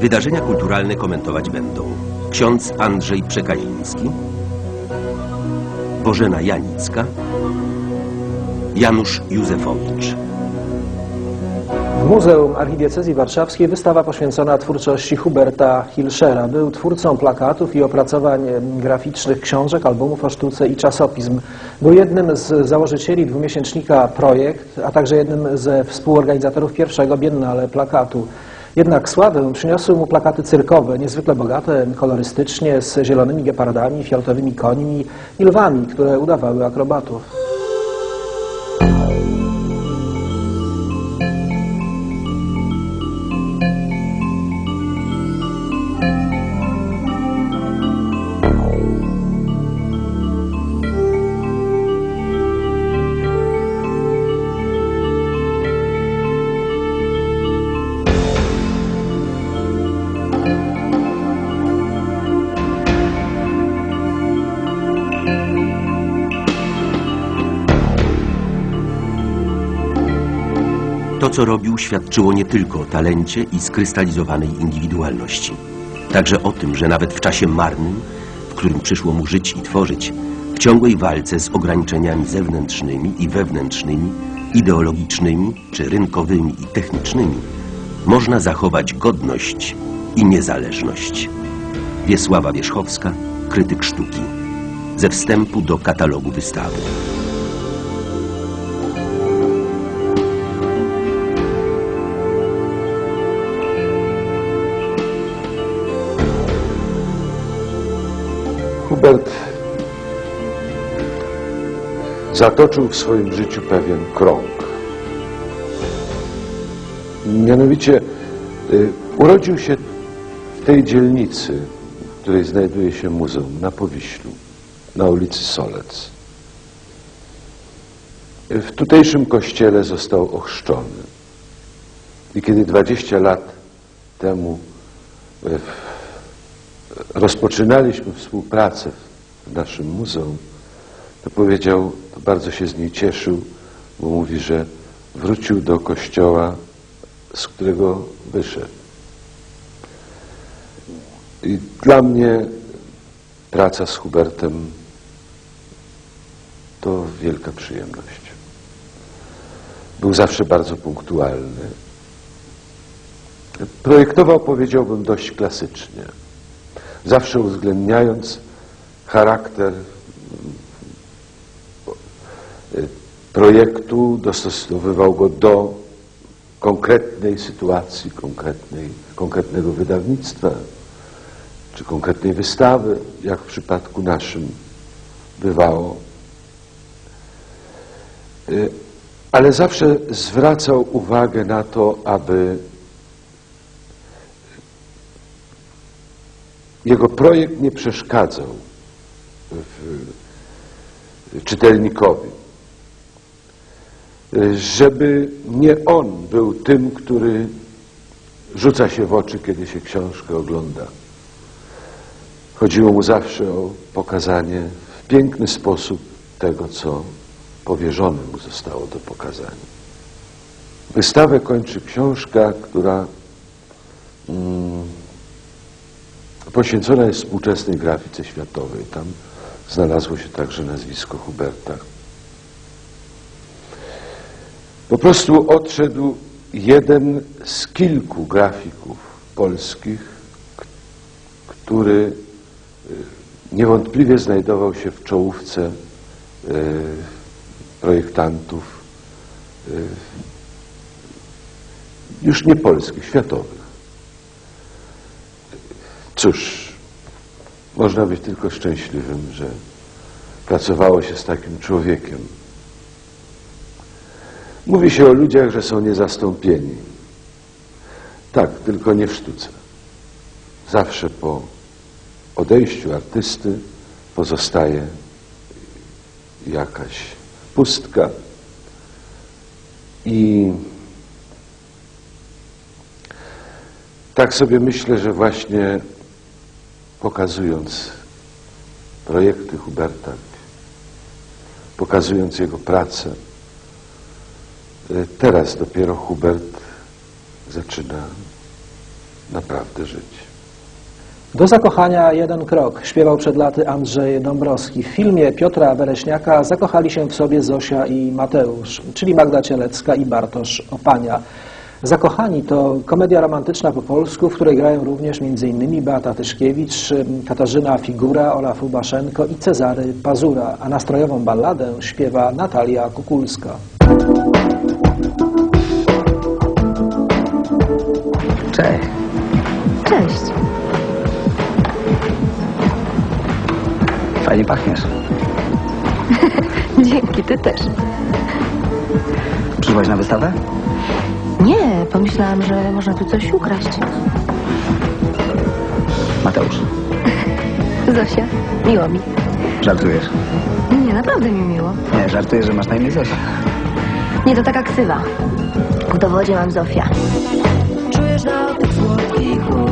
Wydarzenia kulturalne komentować będą ksiądz Andrzej Przekaziński, Bożena Janicka, Janusz Józefowicz. W Muzeum Archidiecezji Warszawskiej wystawa poświęcona twórczości Huberta Hilschera. Był twórcą plakatów i opracowań graficznych książek, albumów o sztuce i czasopism. Był jednym z założycieli dwumiesięcznika Projekt, a także jednym ze współorganizatorów pierwszego Biennale Plakatu. Jednak sławę przyniosły mu plakaty cyrkowe, niezwykle bogate kolorystycznie, z zielonymi gepardami, fioletowymi końmi i lwami, które udawały akrobatów. To, co robił, świadczyło nie tylko o talencie i skrystalizowanej indywidualności. Także o tym, że nawet w czasie marnym, w którym przyszło mu żyć i tworzyć, w ciągłej walce z ograniczeniami zewnętrznymi i wewnętrznymi, ideologicznymi czy rynkowymi i technicznymi, można zachować godność i niezależność. Wiesława Wierzchowska, krytyk sztuki. Ze wstępu do katalogu wystawy. Zatoczył w swoim życiu pewien krąg. Mianowicie y, urodził się w tej dzielnicy, w której znajduje się muzeum, na Powiślu, na ulicy Solec. W tutejszym kościele został ochrzczony. I kiedy 20 lat temu y, rozpoczynaliśmy współpracę w naszym muzeum, to powiedział, to bardzo się z niej cieszył, bo mówi, że wrócił do kościoła, z którego wyszedł. I dla mnie praca z Hubertem to wielka przyjemność. Był zawsze bardzo punktualny. Projektował, powiedziałbym, dość klasycznie zawsze uwzględniając charakter y, projektu, dostosowywał go do konkretnej sytuacji, konkretnej, konkretnego wydawnictwa, czy konkretnej wystawy, jak w przypadku naszym bywało. Y, Ale zawsze zwracał uwagę na to, aby jego projekt nie przeszkadzał czytelnikowi. Żeby nie on był tym, który rzuca się w oczy, kiedy się książkę ogląda. Chodziło mu zawsze o pokazanie w piękny sposób tego, co powierzone mu zostało do pokazania. Wystawę kończy książka, która mm, poświęcona jest współczesnej grafice światowej. Tam znalazło się także nazwisko Huberta. Po prostu odszedł jeden z kilku grafików polskich, który y, niewątpliwie znajdował się w czołówce y, projektantów y, już nie polskich, światowych. Cóż, można być tylko szczęśliwym, że pracowało się z takim człowiekiem. Mówi się o ludziach, że są niezastąpieni. Tak, tylko nie w sztuce. Zawsze po odejściu artysty pozostaje jakaś pustka i Tak sobie myślę, że właśnie pokazując projekty Huberta, pokazując jego pracę, y, teraz dopiero Hubert zaczyna naprawdę żyć. Do zakochania jeden krok śpiewał przed laty Andrzej Dąbrowski. W filmie Piotra Bereśniaka zakochali się w sobie Zosia i Mateusz, czyli Magda Cielecka i Bartosz Opania. Zakochani to komedia romantyczna po polsku, w której grają również m.in. Beata Tyszkiewicz, Katarzyna Figura, Olaf Ubaszenko i Cezary Pazura, a nastrojową balladę śpiewa Natalia Kukulska. Cześć. Cześć. Fajnie pachniesz. Dzięki, ty też. Przyszłaś na wystawę? Pomyślałam, że można tu coś ukraść. Mateusz, Zosia, miło mi. żartujesz. Nie, naprawdę mi miło. Nie, żartuję, że masz na imię Zosia. Nie, to taka ksywa. W dowodzie mam Zofia. Czujesz dotyk słodkich ust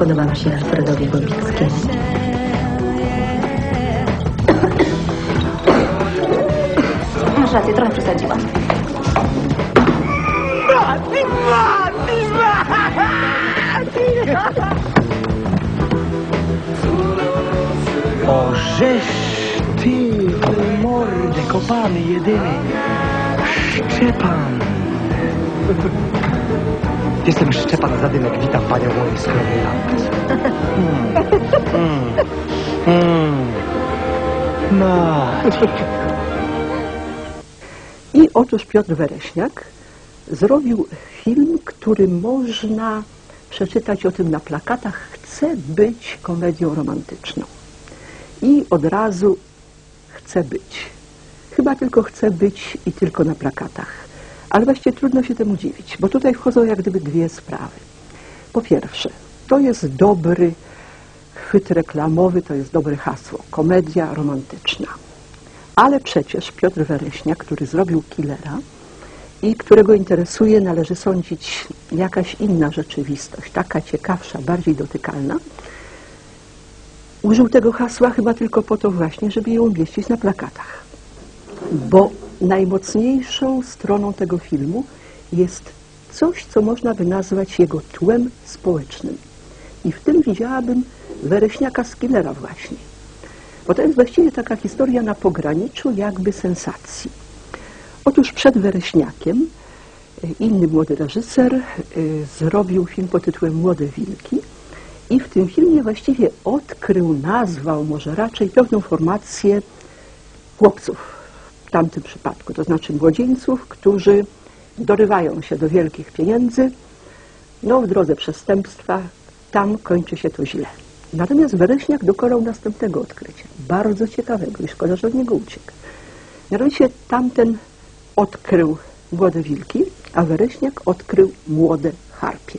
Spodobam się Alfredowi Bobickiemu. Masz rację, trochę przesadziłam. O żeż ty, ty mordy kopany jedyny. Szczepan. Jestem Szczepan Zadymek, witam panią w mojej skromnej lampce. Mm. Mm. Mm. No. I otóż Piotr Wereśniak zrobił film, który można przeczytać o tym na plakatach. Chce być komedią romantyczną. I od razu chce być. Chyba tylko chce być i tylko na plakatach. Ale właściwie trudno się temu dziwić, bo tutaj wchodzą jak gdyby dwie sprawy. Po pierwsze, to jest dobry chwyt reklamowy, to jest dobre hasło. Komedia romantyczna. Ale przecież Piotr Wereśniak, który zrobił Killera i którego interesuje, należy sądzić, jakaś inna rzeczywistość, taka ciekawsza, bardziej dotykalna, użył tego hasła chyba tylko po to właśnie, żeby je umieścić na plakatach. Bo najmocniejszą stroną tego filmu jest coś, co można by nazwać jego tłem społecznym. I w tym widziałabym Wereśniaka z Killera właśnie. Bo to jest właściwie taka historia na pograniczu jakby sensacji. Otóż przed Wereśniakiem e, inny młody reżyser e, zrobił film pod tytułem Młode Wilki i w tym filmie właściwie odkrył, nazwał może raczej pewną formację chłopców w tamtym przypadku, to znaczy młodzieńców, którzy dorywają się do wielkich pieniędzy, no w drodze przestępstwa, tam kończy się to źle. Natomiast Wereśniak dokonał następnego odkrycia, bardzo ciekawego i szkoda, że od niego uciekł. Mianowicie tamten odkrył młode wilki, a Wereśniak odkrył młode harpie.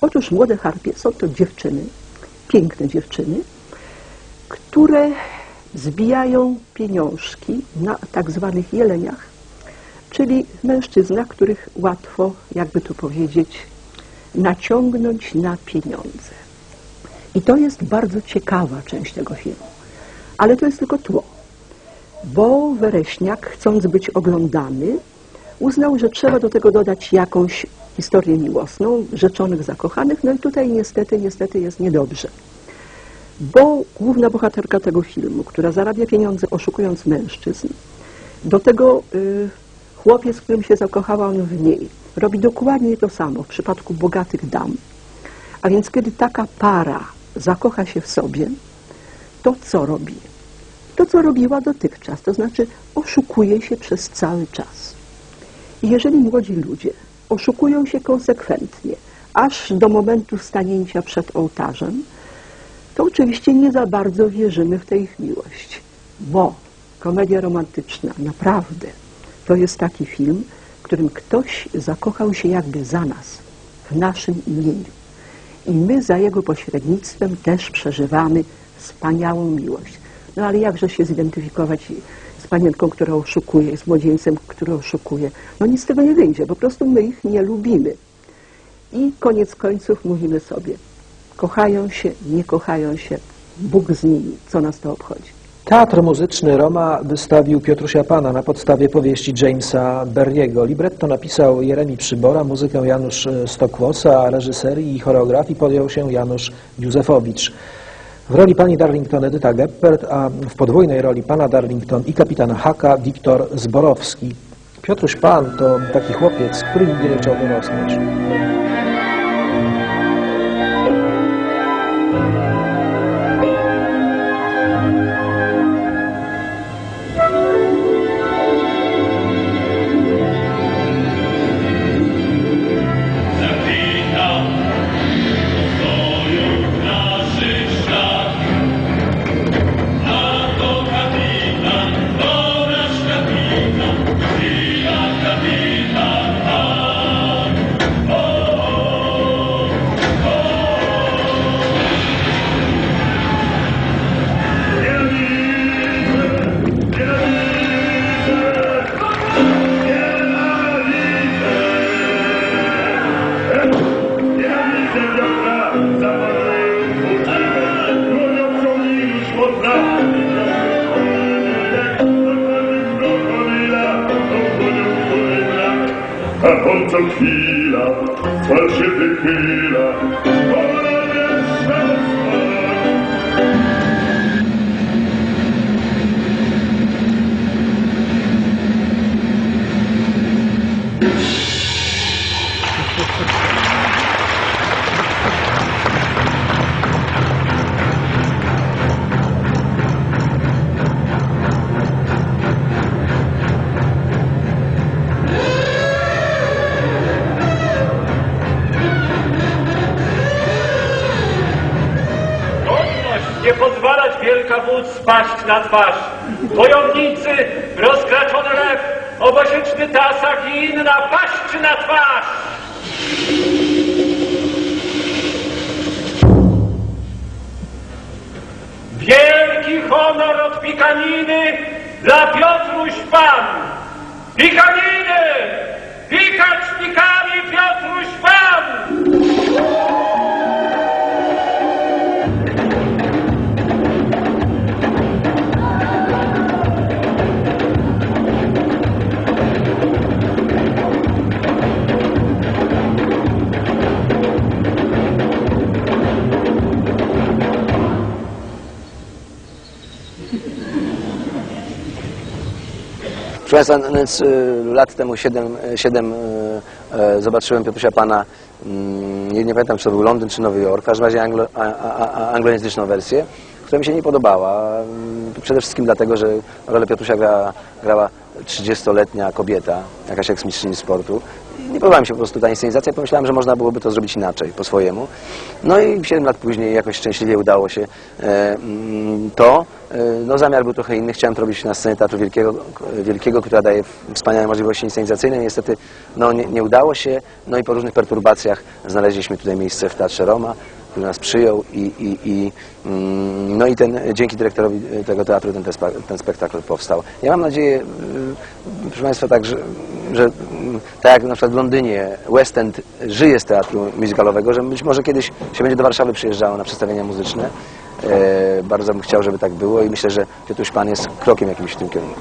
Otóż młode harpie są to dziewczyny, piękne dziewczyny, które zbijają pieniążki na tak zwanych jeleniach, czyli mężczyznach, których łatwo, jakby tu powiedzieć, naciągnąć na pieniądze. I to jest bardzo ciekawa część tego filmu. Ale to jest tylko tło. Bo Wereśniak, chcąc być oglądany, uznał, że trzeba do tego dodać jakąś historię miłosną, rzeczonych zakochanych, no i tutaj niestety, niestety jest niedobrze. Bo główna bohaterka tego filmu, która zarabia pieniądze oszukując mężczyzn, do tego y, chłopiec, którym się zakochała on w niej, robi dokładnie to samo w przypadku bogatych dam. A więc kiedy taka para zakocha się w sobie, to co robi? To, co robiła dotychczas, to znaczy oszukuje się przez cały czas. I jeżeli młodzi ludzie oszukują się konsekwentnie, aż do momentu stanięcia przed ołtarzem, to oczywiście nie za bardzo wierzymy w tę ich miłość. Bo komedia romantyczna, naprawdę, to jest taki film, w którym ktoś zakochał się jakby za nas, w naszym imieniu. i my za jego pośrednictwem też przeżywamy wspaniałą miłość. No ale jakże się zidentyfikować z panienką, która oszukuje, z młodzieńcem, który oszukuje? No nic z tego nie wyjdzie, po prostu my ich nie lubimy. I koniec końców mówimy sobie, kochają się, nie kochają się, Bóg z nimi, co nas to obchodzi. Teatr Muzyczny Roma wystawił Piotrusia Pana na podstawie powieści Jamesa Berriego. Libretto napisał Jeremi Przybora, muzykę Janusz Stokłosa, a reżyserii i choreografii podjął się Janusz Józefowicz. W roli pani Darlington Edyta Geppert, a w podwójnej roli pana Darlington i kapitana Haka Wiktor Zborowski. Piotruś Pan to taki chłopiec, który nigdy nie chciał wyrosnąć. A po co chwila, spaść na twarz. Wojownicy, rozkraczony lew, obosieczny tasak i inna paść na twarz. Proszę Państwa, no więc y, lat temu, 7, siedem y, y, zobaczyłem Piotrusia Pana, mm, nie, nie pamiętam czy to był Londyn czy Nowy Jork, w każdym razie anglo, a, a, a, anglojęzyczną wersję, która mi się nie podobała. Mm, Przede wszystkim dlatego, że rolę Piotrusia grała, grała 30-letnia kobieta, jakaś eksmistrzyni sportu. Nie podobała mi się po prostu ta inscenizacja, pomyślałem, że można byłoby to zrobić inaczej, po swojemu. No i 7 lat później jakoś szczęśliwie udało się e, mm, to. E, No zamiar był trochę inny, chciałem to robić na scenie Teatru Wielkiego, Wielkiego która daje wspaniałe możliwości inscenizacyjne. Niestety no, nie, nie udało się, no i po różnych perturbacjach znaleźliśmy tutaj miejsce w Teatrze Roma, który nas przyjął i, i, i, mm, no i ten, dzięki dyrektorowi tego teatru ten, ten, spektakl powstał. Ja mam nadzieję, y, proszę Państwa, tak, że, że mm, tak jak na przykład w Londynie West End żyje z teatru musicalowego, że być może kiedyś się będzie do Warszawy przyjeżdżało na przedstawienia muzyczne. E, bardzo bym chciał, żeby tak było i myślę, że Piotruś Pan jest krokiem jakimś w tym kierunku.